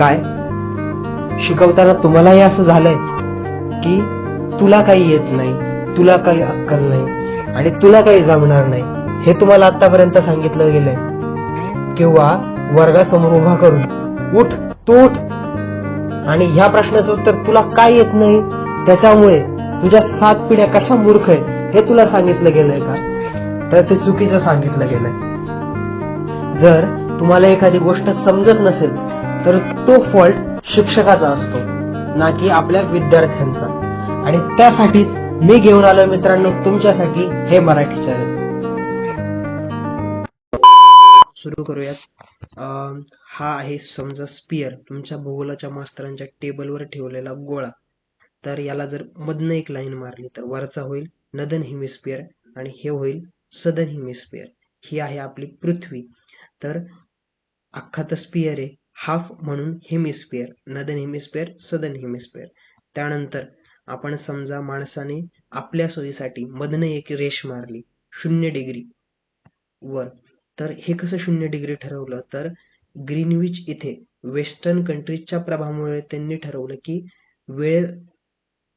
काय? शिकवताना तुम्हालाही असं झालंय की तुला काही येत नाही तुला काही अक्कल नाही आणि तुला काही जमणार नाही हे तुम्हाला आतापर्यंत सांगितलं गेलंय. किंवा वर्गासमोर उभा करून उठ तू उठ. आणि ह्या प्रश्नाचं उत्तर तुला काय येत नाही त्याच्यामुळे तुझ्या सात पिढ्या कशा मूर्ख आहेत हे तुला सांगितलं गेलंय का? तर ते चुकीचं सांगितलं गेलंय. जर तुम्हाला एखादी गोष्ट समजत नसेल तर तो फॉल्ट शिक्षकाचा असतो ना की आपल्या विद्यार्थ्यांचा. आणि त्यासाठीच मी घेऊन आलो मित्रांनो तुमच्यासाठी हे मराठी चॅनल सुरू करूयात. अं, हा आहे समजा स्पियर तुमच्या भूगोलाच्या मास्तरांच्या टेबलवर ठेवलेला गोळा. तर याला जर मधनं एक लाईन मारली तर वरचा होईल नदन हिमिस्पियर आणि हे होईल सदन हिमिस्पियर ही आहे आपली पृथ्वी. तर अख्खा तर स्पियर आहे. हाफ म्हणून hemisphere northern hemisphere southern hemisphere त्यानंतर आपण समजा माणसाने आपल्या सोयीसाठी मधनं एक रेष मारली शून्य डिग्री वर. तर हे कसं शून्य डिग्री ठरवलं? तर ग्रीनविच इथे वेस्टर्न कंट्रीजच्या प्रभावामुळे त्यांनी ठरवलं की वेळ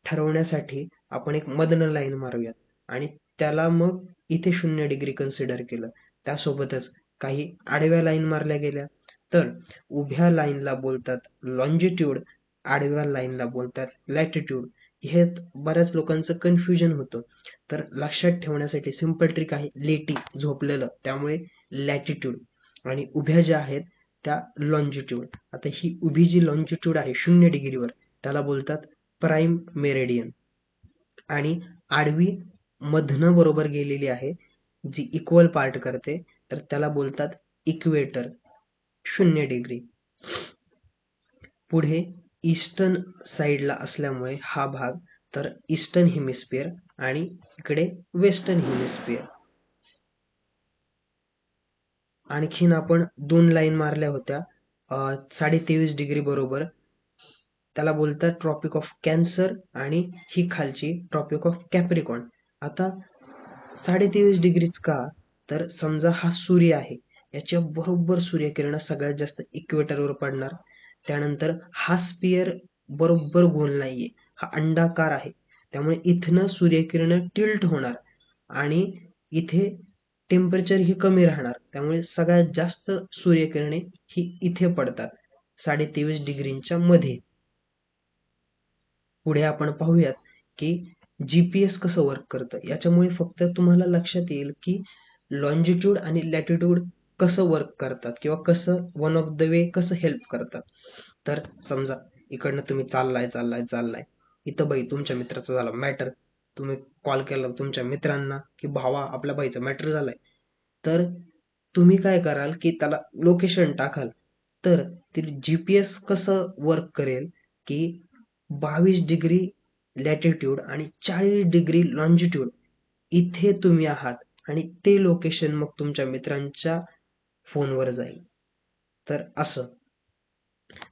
ठरवण्यासाठी आपण एक मदन लाईन मारूयात. आणि त्याला मग इथे शून्य डिग्री कन्सिडर केलं. त्यासोबतच काही आडव्या लाईन मारल्या गेल्या. तर उभ्या लाईनला बोलतात लॉन्जिट्यूड आडव्या लाईनला बोलतात लॅटिट्यूड हे बऱ्याच लोकांचं कन्फ्युजन होतं. तर लक्षात ठेवण्यासाठी सिंपल ट्रिक आहे लेटी झोपलेलं. त्यामुळे लॅटिट्यूड आणि उभ्या ज्या आहेत त्या लॉन्जिट्यूड आता ही उभी जी लॉन्जिट्यूड आहे शून्य डिग्रीवर त्याला बोलतात प्राईम मेरेडियन आणि आडवी मधनं बरोबर गेलेली आहे जी इक्वल पार्ट करते तर त्याला बोलतात इक्वेटर शून्य डिग्री पुढे ईस्टर्न साईडला असल्यामुळे हा भाग तर ईस्टर्न हेमिस्फिअर आणि इकडे वेस्टर्न हेमिस्फिअर आणखीन आपण दोन लाईन मारल्या होत्या अं, साडे तेवीस डिग्री बरोबर. त्याला बोलतात ट्रॉपिक ऑफ कॅन्सर आणि ही खालची ट्रॉपिक ऑफ कॅप्रिकॉन आता साडे तेवीस डिग्रीच का? तर समजा हा सूर्य आहे. याच्या बरोबर सूर्यकिरण सगळ्यात जास्त इक्वेटरवर पडणार. त्यानंतर हा स्पियर बरोबर गोल नाहीये. हा अंडाकार आहे. त्यामुळे इथनं सूर्यकिरण टिल्ट होणार आणि इथे टेम्परेचर ही कमी राहणार. त्यामुळे सगळ्यात जास्त सूर्यकिरणे ही इथे पडतात. साडे तेवीस डिग्रींच्या मध्ये. पुढे आपण पाहूयात की जीपीएस कसं वर्क करतं? याच्यामुळे फक्त तुम्हाला लक्षात येईल की लॉन्जिट्यूड आणि लॅटिट्यूड कसं वर्क करतात किंवा कसं वन ऑफ द वे कसं हेल्प करतात? तर समजा इकडनं तुम्ही चाललाय चाललाय चाललाय. इथं बाई तुमच्या मित्राचा झाला मॅटर तुम्ही कॉल केला तुमच्या मित्रांना की भावा आपल्या बाईचा मॅटर झालाय. तर तुम्ही काय कराल की त्याला लोकेशन टाकाल. तर ते एस कसं वर्क करेल की बावीस डिग्री लॅटिट्यूड आणि चाळीस डिग्री लॉन्जिट्यूड इथे तुम्ही आहात आणि ते लोकेशन मग तुमच्या मित्रांच्या फोनवर जाईल. तर असं.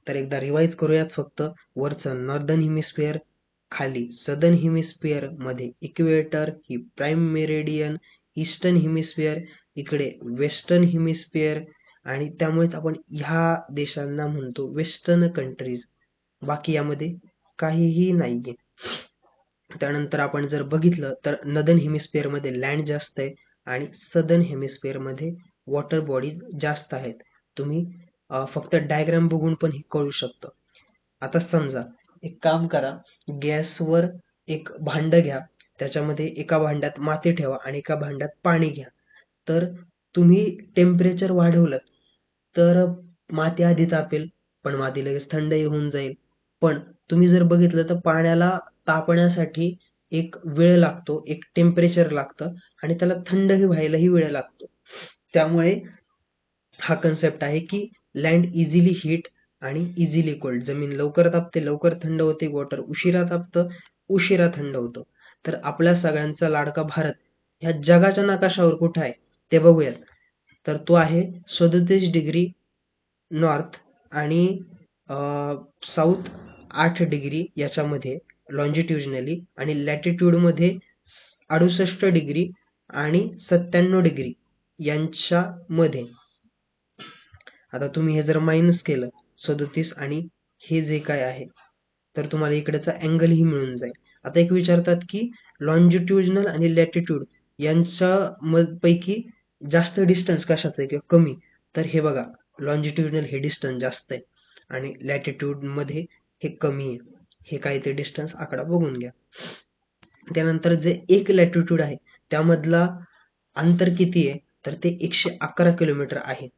तर एकदा रिवाइज करूयात फक्त. वरचं नॉर्दर्न हिमिस्फिअर खाली सदर्न हिमिस्फिअरमध्ये इक्वेटर ही प्राईम मेरेडियन ईस्टर्न हिमिस्फिअर इकडे वेस्टर्न हिमिस्फिअर आणि त्यामुळेच आपण ह्या देशांना म्हणतो वेस्टर्न कंट्रीज बाकी यामध्ये काहीही नाहीये. त्यानंतर आपण जर बघितलं तर नदन हेमिस्फिअरमध्ये लँड जास्त आहे आणि सदन हेमिस्फिअरमध्ये वॉटर बॉडीज जास्त आहेत. तुम्ही फक्त डायग्राम बघून पण हे कळू शकतं. आता समजा एक काम करा गॅसवर एक भांड घ्या. त्याच्यामध्ये एका भांड्यात माती ठेवा आणि एका भांड्यात पाणी घ्या. तर तुम्ही टेम्परेचर वाढवलं तर माती आधी तापेल पण माती लगेच थंडही होऊन जाईल. पण तुम्ही जर बघितलं तर पाण्याला तापण्यासाठी एक वेळ लागतो एक टेम्परेचर लागतं आणि त्याला थंडही व्हायलाही वेळ लागतो. त्यामुळे हा कन्सेप्ट आहे की लँड इझिली हीट आणि इझिली कोल्ड जमीन लवकर तापते लवकर थंड होते वॉटर उशिरा तापतं उशिरा थंड होतं. तर आपल्या सगळ्यांचा लाडका भारत ह्या जगाच्या नकाशावर कुठं आहे ते बघूयात. तर तो आहे सदतीस डिग्री नॉर्थ आणि साऊथ आठ डिग्री याच्यामध्ये लॉन्जिट्युजनली आणि लॅटिट्यूडमध्ये अडुसष्ट डिग्री आणि सत्त्याण्णव डिग्री. यांच्या मध्ये आता तुम्ही हे जर मायनस केलं सदोतीस आणि हे जे काय आहे तर तुम्हाला इकडेचा अँगलही मिळून जाईल. आता एक विचारतात की लॉन्जिट्युजनल आणि लॅटिट्यूड यांच्या पैकी जास्त डिस्टन्स कशाचं आहे किंवा कमी? तर हे बघा लॉन्जिट्युजनल हे डिस्टन्स जास्त आहे आणि लॅटिट्यूडमध्ये हे कमी आहे. हे काय ते डिस्टन्स आकडा बघून घ्या. त्यानंतर जे एक लॅटिट्यूड आहे त्यामधला अंतर किती आहे? तर ते एकशे अकरा किलोमीटर आहे.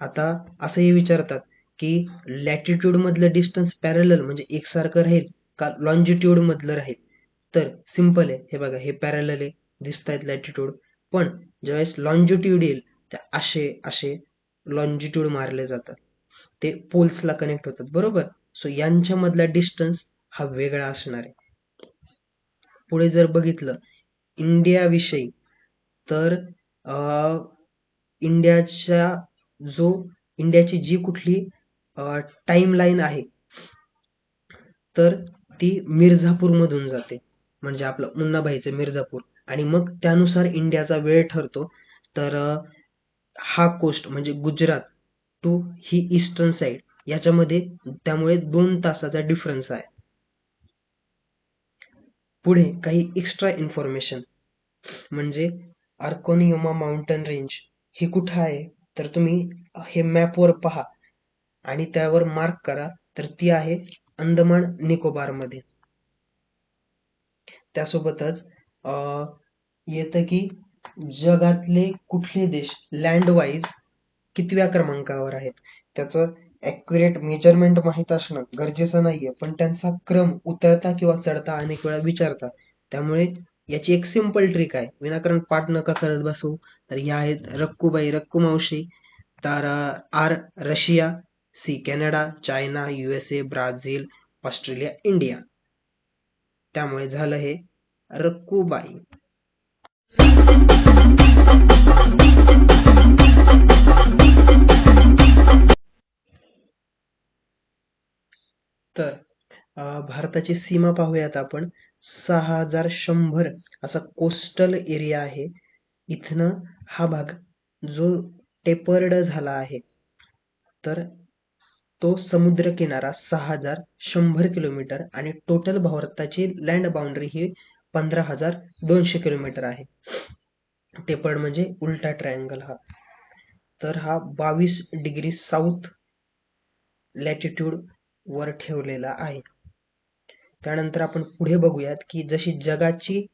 आता असंही विचारतात की लॅटिट्यूड मधलं डिस्टन्स पॅरल म्हणजे एकसारखं राहील का लॉन्जिट्यूड मधलं राहील? तर सिंपल आहे. हे बघा हे पॅरल आहे. दिसत आहेत लॅटिट्यूड पण ज्यावेळेस लॉन्जिट्यूड येईल त्या असे असे लॉन्जिट्यूड मारले जातात. ते पोल्सला कनेक्ट होतात. बरोबर? सो यांच्यामधला डिस्टन्स हा वेगळा असणार आहे. पुढे जर बघितलं इंडियाविषयी तर इंडियाच्या जो इंडियाची जी कुठली टाइम लाईन आहे तर ती मिर्झापूर मधून जाते. म्हणजे आपलं मुन्नाभाईचं मिर्झापूर. आणि मग त्यानुसार इंडियाचा वेळ ठरतो. तर हा कोस्ट म्हणजे गुजरात टू ही ईस्टर्न साईड याच्यामध्ये त्यामुळे दोन तासाचा डिफरन्स आहे. पुढे काही एक्स्ट्रा इन्फॉर्मेशन म्हणजे आर्कोनियोमा माउंटन रेंज हे कुठं आहे? तर तुम्ही हे मॅपवर पहा. आणि त्यावर मार्क करा. तर ती आहे अंदमान निकोबारमध्ये. त्यासोबतच येतं की जगातले कुठले देश लँड वाईज कितव्या क्रमांकावर आहेत? त्याचं ॲक्युरेट मेजरमेंट माहीत असणं गरजेचं नाहीये. पण त्यांचा क्रम उतरता किंवा चढता अनेक वेळा विचारतात. त्यामुळे याची एक सिंपल ट्रिक आहे. विनाकारण पाठ नका करत बसू. तर या आहेत रक्कूबाई रक्कू मावशी. तर R Russia C Canada China USA Brazil Australia India. त्यामुळे झालं हे रक्कूबाई. तर भारताची सीमा पाहूयात आपण. सहा हजार शंभर असा कोस्टल एरिया आहे. इथनं हा भाग जो टेपर्ड झाला आहे तर तो समुद्र किनारा सहा हजार शंभर किलोमीटर आणि टोटल भारताची लँड बाउंड्री ही पंधरा हजार दोनशे किलोमीटर आहे. टेपर्ड म्हणजे उलटा ट्रायंगल हा. तर हा बावीस डिग्री साऊथ लॅटिट्यूड वर ठेवलेला आहे. त्यानंतर आपण पुढे बघूयात की जशी जगाची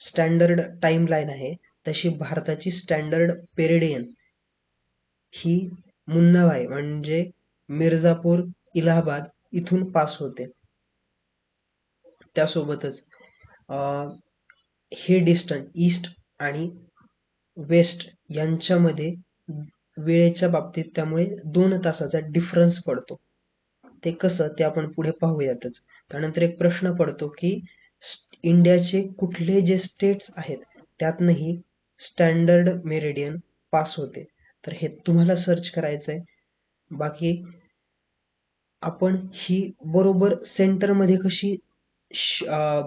स्टँडर्ड टाइम लाईन आहे तशी भारताची स्टँडर्ड पेरेडियन ही मुन्नाभाई म्हणजे मिर्झापूर इलाहाबाद इथून पास होते. त्यासोबतच हे डिस्टन्स ईस्ट आणि वेस्ट यांच्यामध्ये वेळेच्या बाबतीत त्यामुळे दोन तासाचा डिफरन्स पडतो. ते कसं ते आपण पुढे पाहूयातच. त्यानंतर एक प्रश्न पडतो की इंडियाचे कुठले जे स्टेट्स आहेत त्यातनंही स्टँडर्ड मेरिडियन पास होते. तर हे तुम्हाला सर्च करायचं आहे बाकी आपण ही बरोबर सेंटरमध्ये कशी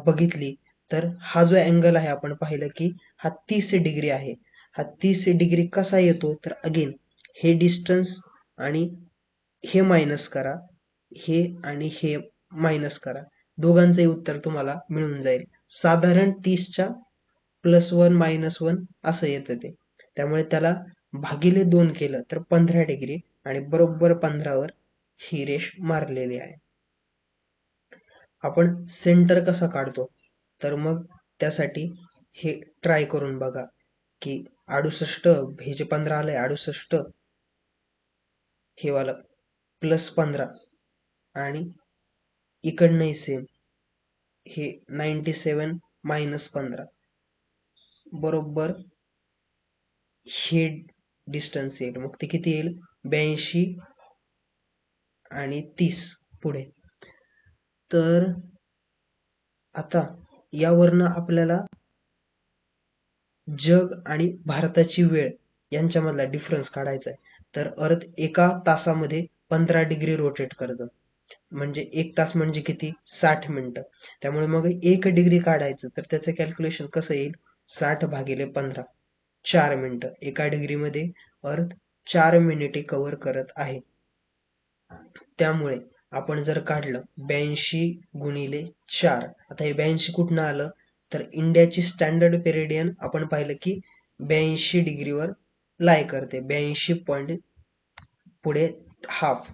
बघितली तर हा जो अँगल आहे आपण पाहिलं की हा तीस डिग्री आहे. हा तीस डिग्री कसा येतो तर अगेन हे डिस्टन्स आणि हे मायनस करा. हे आणि हे मायनस करा. दोघांचंही उत्तर तुम्हाला मिळून जाईल. साधारण तीसच्या प्लस वन मायनस वन असं येतं ते. त्यामुळे त्याला भागिले दोन केलं तर पंधरा डिग्री आणि बरोबर पंधरावर ही रेष मारलेली आहे. आपण सेंटर कसा काढतो? तर मग त्यासाठी हे ट्राय करून बघा की अडुसष्ट हे जे पंधरा आलंय अडुसष्ट हे वाला प्लस पंधरा. आणि इकडनंही सेम हे नाईन्टी सेवन मायनस पंधरा. बरोबर हे डिस्टन्स येईल. मग ते किती येईल? ब्याऐंशी आणि तीस पुढे. तर आता यावरनं आपल्याला जग आणि भारताची वेळ यांच्यामधला डिफरन्स काढायचा आहे तर अर्थ एका तासामध्ये पंधरा डिग्री रोटेट करतं. म्हणजे एक तास म्हणजे किती? साठ मिनिटं. त्यामुळे मग एक डिग्री काढायचं तर त्याचं कॅल्क्युलेशन कसं येईल? साठ भागिले पंधरा. चार मिनिटं. एका डिग्रीमध्ये अर्थ चार मिनिटे कव्हर करत आहे. त्यामुळे आपण जर काढलं ब्याऐंशी गुणिले चार. आता हे ब्याऐंशी कुठनं आलं? तर इंडियाची स्टँडर्ड पेरेडियन आपण पाहिलं की ब्याऐंशी डिग्रीवर लाय करते. ब्याऐंशी पॉईंट पुढे हाफ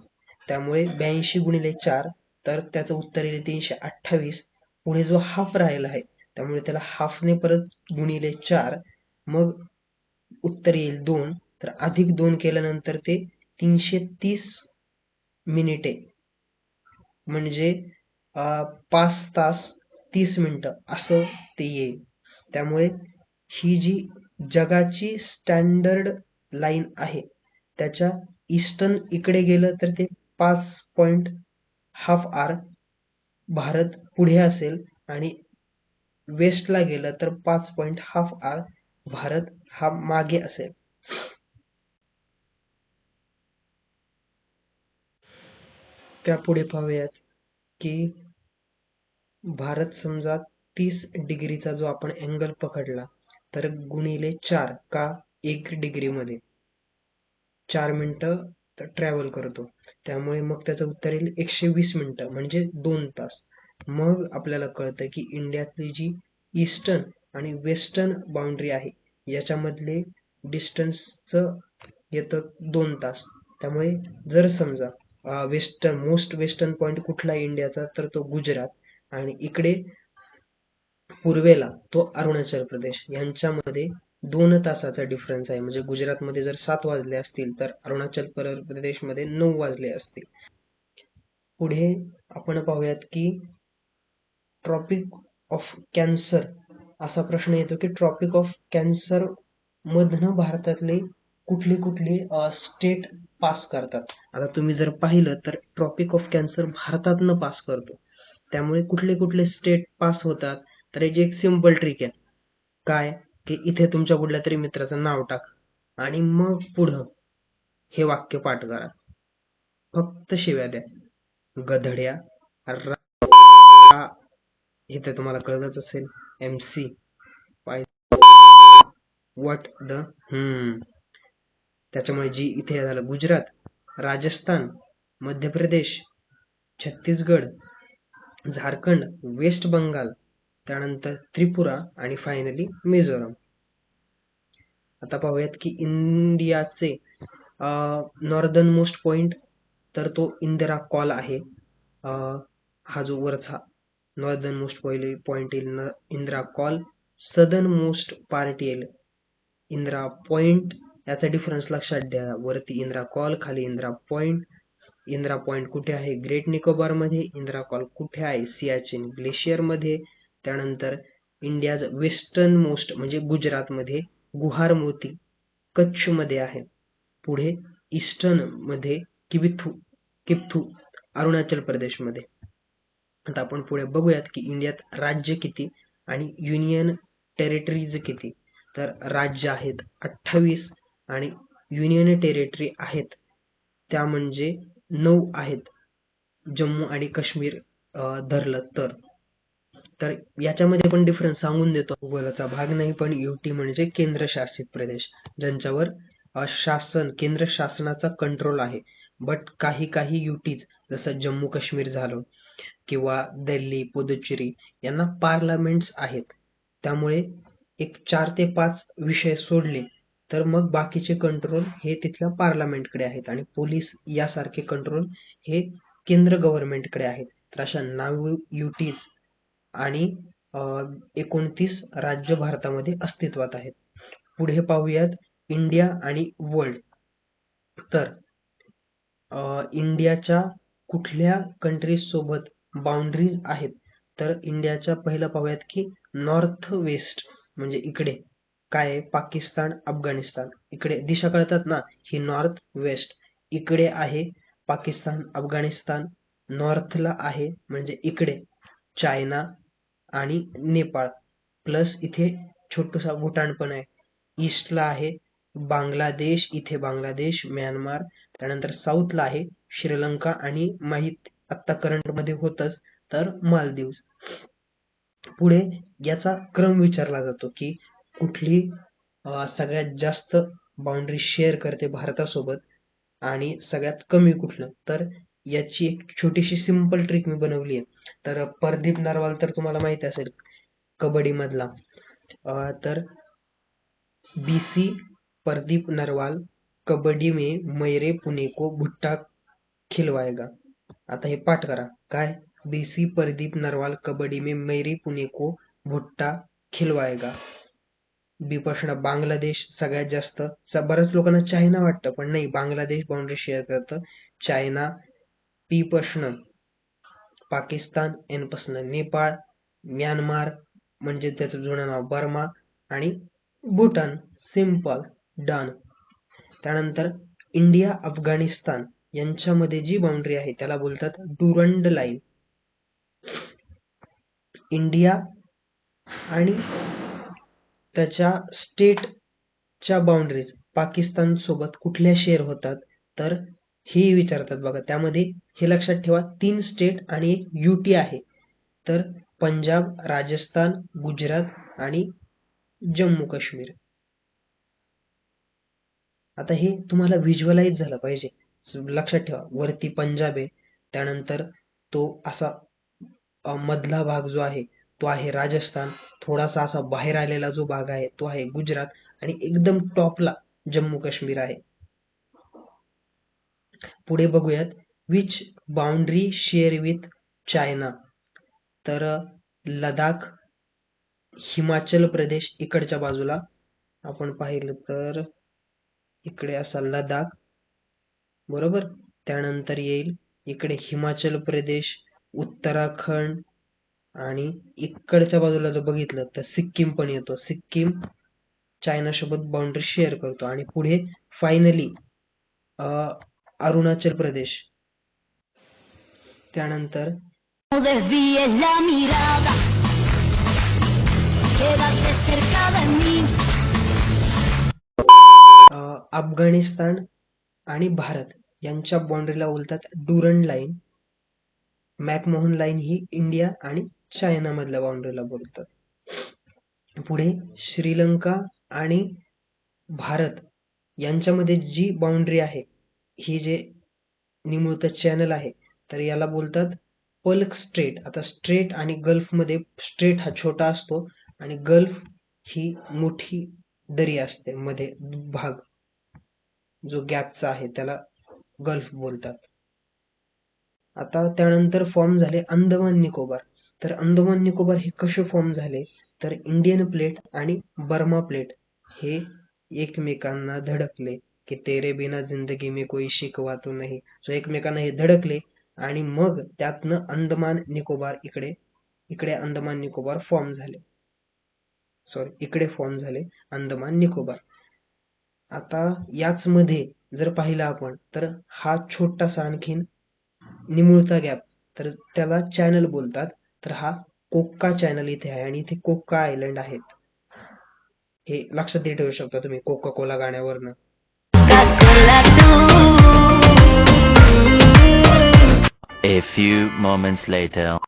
त्यामुळे ब्याऐंशी गुणिले चार तर त्याचं उत्तर येईल तीनशे अठ्ठावीस. पुढे जो हाफ राहिला आहे त्यामुळे त्याला हाफने परत गुणिले चार. मग उत्तर येईल दोन. तर अधिक दोन केल्यानंतर ते तीनशे तीस मिनिटे. म्हणजे पाच तास तीस मिनटं. असं ते येईल. त्यामुळे ही जी जगाची स्टँडर्ड लाईन आहे त्याच्या ईस्टर्न इकडे गेलं तर ते पाच पॉईंट हाफ आर भारत पुढे असेल आणि वेस्टला गेलं तर पाच पॉईंट हाफ आर भारत हा मागे असेल. त्यापुढे पाहूयात की भारत समजा तीस डिग्रीचा जो आपण अँगल पकडला तर गुणिले चार का एक डिग्रीमध्ये? चार मिनटं ट्रॅव्हल करतो. त्यामुळे मग त्याचं उत्तर येईल एकशे वीस मिनटं म्हणजे दोन तास. मग आपल्याला कळतं की इंडियातली जी ईस्टर्न आणि वेस्टर्न बाउंड्री आहे याच्यामधले डिस्टन्सचं येतं दोन तास. त्यामुळे जर समजा वेस्टर्न मोस्ट वेस्टर्न पॉईंट कुठला इंडियाचा तर तो गुजरात आणि इकडे पूर्वेला तो अरुणाचल प्रदेश. यांच्यामध्ये दोन तासाचा डिफरन्स आहे. म्हणजे गुजरातमध्ये जर सात वाजले असतील तर अरुणाचल प्रदेशमध्ये नऊ वाजले असतील. पुढे आपण पाहूयात की ट्रॉपिक ऑफ कॅन्सर असा प्रश्न येतो की ट्रॉपिक ऑफ कॅन्सर मधनं भारतातले कुठले कुठले स्टेट पास करतात. आता तुम्ही जर पाहिलं तर ट्रॉपिक ऑफ कॅन्सर भारतातनं पास करतो. त्यामुळे कुठले कुठले स्टेट पास होतात तर याची एक सिंपल ट्रिक आहे. काय? की इथे तुमच्या कुठल्या तरी मित्राचं नाव टाक आणि मग पुढं हे वाक्य पाठ करा. फक्त शिव्या द्या. गधड्या इथे तुम्हाला कळतच असेल. एम सी वॉट द हम्म त्याच्यामुळे जी इथे झालं गुजरात राजस्थान मध्य प्रदेश छत्तीसगड झारखंड वेस्ट बंगाल त्यानंतर त्रिपुरा आणि फायनली मिझोरम. आता पाहूयात की इंडियाचे नॉर्दर्न मोस्ट पॉइंट तर तो इंदिरा कॉल आहे. हा जो वरचा नॉर्दर्न मोस्ट पॉइंट येईल Indira col. Southern most part येईल इंदिरा पॉइंट याचा डिफरन्स लक्षात द्या. वरती इंदिरा कॉल खाली इंदिरा पॉइंट इंदिरा पॉइंट कुठे आहे? ग्रेट निकोबारमध्ये. इंदिरा कॉल कुठे आहे? सियाचिन ग्लेशियरमध्ये. त्यानंतर इंडियाज वेस्टर्न मोस्ट म्हणजे गुजरात मध्ये गुहार मोती कच्छमध्ये आहे. पुढे ईस्टर्नमध्ये किबिथू किप्थू अरुणाचल प्रदेशमध्ये आता आपण पुढे बघूयात की इंडियात राज्य किती आणि युनियन टेरिटरीज किती. तर राज्य आहेत अठ्ठावीस आणि युनियन टेरिटरी आहेत त्या म्हणजे नऊ आहेत. जम्मू आणि काश्मीर धरलं तर. तर याच्यामध्ये पण डिफरन्स सांगून देतो. भूगोलाचा भाग नाही पण युटी म्हणजे केंद्रशासित प्रदेश ज्यांच्यावर शासन केंद्र शासनाचा कंट्रोल आहे. बट काही काही युटीज जसं जम्मू काश्मीर झालं किंवा दिल्ली पुदुच्चेरी यांना पार्लमेंट्स आहेत. त्यामुळे एक चार ते पाच विषय सोडले तर मग बाकीचे कंट्रोल हे तिथल्या पार्लमेंटकडे आहेत. आणि पोलीस यासारखे कंट्रोल हे केंद्र गव्हर्नमेंटकडे आहेत. तर अशा नाव युटीज आणि एकोणतीस राज्य भारतामध्ये अस्तित्वात आहेत. पुढे पाहूयात इंडिया आणि वर्ल्ड. तर इंडियाच्या कुठल्या कंट्रीज सोबत बाउंड्रीज आहेत? तर इंडियाच्या पहिलं पाहूयात की नॉर्थ वेस्ट म्हणजे इकडे. काय आहे? पाकिस्तान अफगाणिस्तान. इकडे दिशा कळतात ना? ही नॉर्थ वेस्ट इकडे आहे पाकिस्तान अफगाणिस्तान. नॉर्थला आहे म्हणजे इकडे. चायना आणि नेपाळ. प्लस इथे छोटसा भूटान पण आहे. ईस्टला आहे बांगलादेश इथे बांगलादेश म्यानमार त्यानंतर साऊथला आहे श्रीलंका आणि माहीत आत्ता करंटमध्ये होतच तर मालदीव्स. पुढे याचा क्रम विचारला जातो की कुठली सगळ्यात जास्त बाउंड्री शेअर करते भारतासोबत आणि सगळ्यात कमी कुठलं? तर याची एक छोटीशी सिंपल ट्रिक मी बनवली आहे. तर परदीप नरवाल तर तुम्हाला माहिती असेल कबड्डी मधला अं, तर बीसी प्रदीप नरवाल कबड्डी में मेरे पुणे को भुट्टा खिलवाएगा. आता हे पाठ करा. काय? बीसी प्रदीप नरवाल कबड्डी में मेरे पुणे को भुट्टा खिलवाएगा. बी प्रश्न बांगलादेश सगळ्यात जास्त बऱ्याच लोकांना चायना वाटतं पण नाही बांगलादेश बाउंड्री शेअर करतं. चायना पी प्रश्न पाकिस्तान एन प्रश्न नेपाळ म्यानमार म्हणजे त्याचं जुनं नाव बर्मा आणि भूटान सिंपल डन. त्यानंतर इंडिया अफगाणिस्तान यांच्यामध्ये जी बाउंड्री आहे त्याला बोलतात डुरंड लाईन. इंडिया आणि त्याच्या स्टेटच्या बाउंड्रीज पाकिस्तान सोबत कुठल्या शेअर होतात तर हे विचारतात बघा. त्यामध्ये हे लक्षात ठेवा तीन स्टेट आणि एक युटी आहे. तर पंजाब राजस्थान गुजरात आणि जम्मू काश्मीर. आता हे तुम्हाला व्हिज्युअलाइज झालं पाहिजे. लक्षात ठेवा वरती पंजाब आहे त्यानंतर तो असा मधला भाग जो आहे तो आहे राजस्थान. थोडासा असा बाहेर आलेला जो भाग आहे तो आहे गुजरात आणि एकदम टॉपला जम्मू काश्मीर आहे. पुढे बघूयात. Which boundary share with China तर लडाख हिमाचल प्रदेश इकडच्या बाजूला. आपण पाहिलं तर इकडे असा लडाख बरोबर? त्यानंतर येईल इकडे हिमाचल प्रदेश उत्तराखंड आणि इकडच्या बाजूला जर बघितलं तर सिक्कीम पण येतो. सिक्कीम चायनासोबत बाउंड्री शेअर करतो. आणि पुढे फायनली अरुणाचल प्रदेश. त्यानंतर अफगाणिस्तान आणि भारत यांच्या बाउंड्रीला बोलतात डुरंड लाईन. मॅकमोहन लाईन ही इंडिया आणि चायना मधल्या बाउंड्रीला बोलतात. पुढे श्रीलंका आणि भारत यांच्यामध्ये जी बाउंड्री आहे ही जे निमुळतं चॅनल आहे तर याला बोलतात पल्क स्ट्रेट. आता स्ट्रेट आणि गल्फमध्ये स्ट्रेट हा छोटा असतो आणि गल्फ ही मोठी दरी असते मध्ये भाग जो गॅपचा आहे त्याला गल्फ बोलतात. आता त्यानंतर फॉर्म झाले अंदमान निकोबार. तर अंदमान निकोबार हे कसे फॉर्म झाले? तर इंडियन प्लेट आणि बर्मा प्लेट हे एकमेकांना धडकले. की तेरे बिना जिंदगी मी कोई शिकवा तो नाही. सो एकमेकांना हे धडकले आणि मग त्यातनं अंदमान निकोबार इकडे इकडे अंदमान निकोबार फॉर्म झाले. सॉरी इकडे फॉर्म झाले अंदमान निकोबार. आता याच मध्ये जर पाहिलं आपण तर हा छोटासा आणखीन निमुळता गॅप तर त्याला चॅनल बोलतात. तर हा कोक्का चॅनल इथे आहे आणि इथे कोक्का आयलंड आहेत. हे लक्षात ठेवू शकता तुम्ही कोका कोला गाण्यावरनं. A few moments later.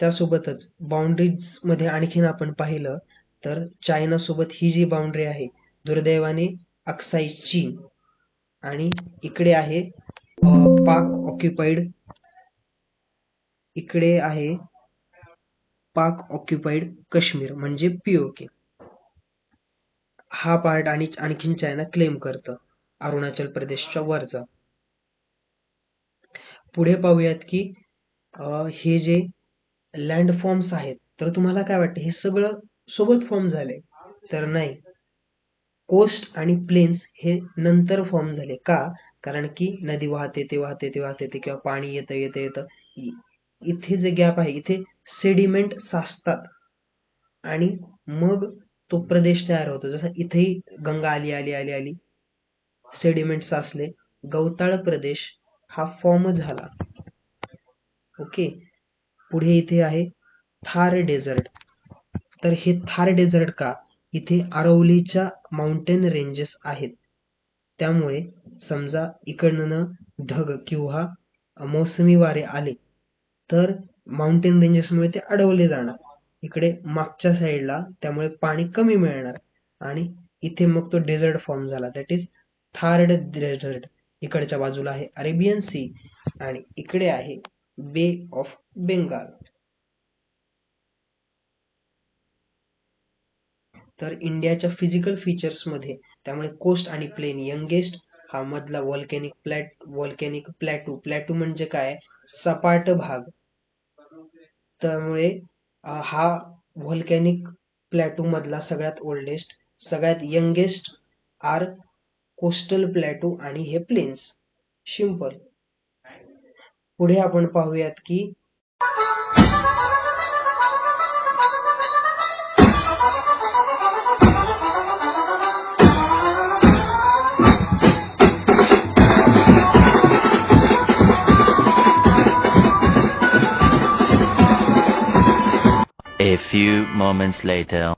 त्यासोबतच बाउंड्रीजमध्ये आणखीन आपण पाहिलं तर चायना सोबत ही जी बाउंड्री आहे दुर्दैवाने अक्साई चीन आणि इकडे आहे पाक ऑक्युपाईड इकडे आहे पाक ऑक्युपाईड काश्मीर म्हणजे पीओके हा पार्ट आणि आणखीन चायना क्लेम करतं अरुणाचल प्रदेशच्या वरचा. पुढे पाहूयात की अं, हे जे लँड फॉर्म्स आहेत तर तुम्हाला काय वाटतं हे सगळं सोबत फॉर्म झाले? तर नाही. कोस्ट आणि प्लेन्स हे नंतर फॉर्म झाले. का? कारण की नदी वाहते ते वाहते ते वाहते ते किंवा पाणी येतं येतं येतं. इथे जे गॅप आहे इथे सेडिमेंट साचतात. आणि मग तो प्रदेश तयार होतो. जसं इथेही गंगा आली आली आली आली. सेडिमेंट साचले गवताळ प्रदेश हा फॉर्म झाला. ओके पुढे इथे आहे थार डेझर्ट तर हे थार डेझर्ट का? इथे आरवलीच्या माउंटेन रेंजेस आहेत. त्यामुळे समजा इकडनं ढग किंवा मोसमी वारे आले तर माउंटेन रेंजेसमुळे ते अडवले जाणार. इकडे मागच्या साईडला त्यामुळे पाणी कमी मिळणार. आणि इथे मग तो डेझर्ट फॉर्म झाला. दॅट इज थार्ड डेझर्ट इकडच्या बाजूला आहे अरेबियन सी आणि इकडे आहे बे ऑफ बेंगाल तर इंडियाच्या फिजिकल फीचर्समध्ये त्यामुळे कोस्ट आणि प्लेन यंगेस्ट हा मधला volcanic plateau volcanic plateau plateau म्हणजे काय? सपाट भाग. त्यामुळे हा व्हॉल्कॅनिक प्लॅटू मधला सगळ्यात ओल्डेस्ट सगळ्यात यंगेस्ट आर कोस्टल प्लॅटू आणि हे प्लेन्स सिंपल पुढे आपण पाहूयात की few moments later.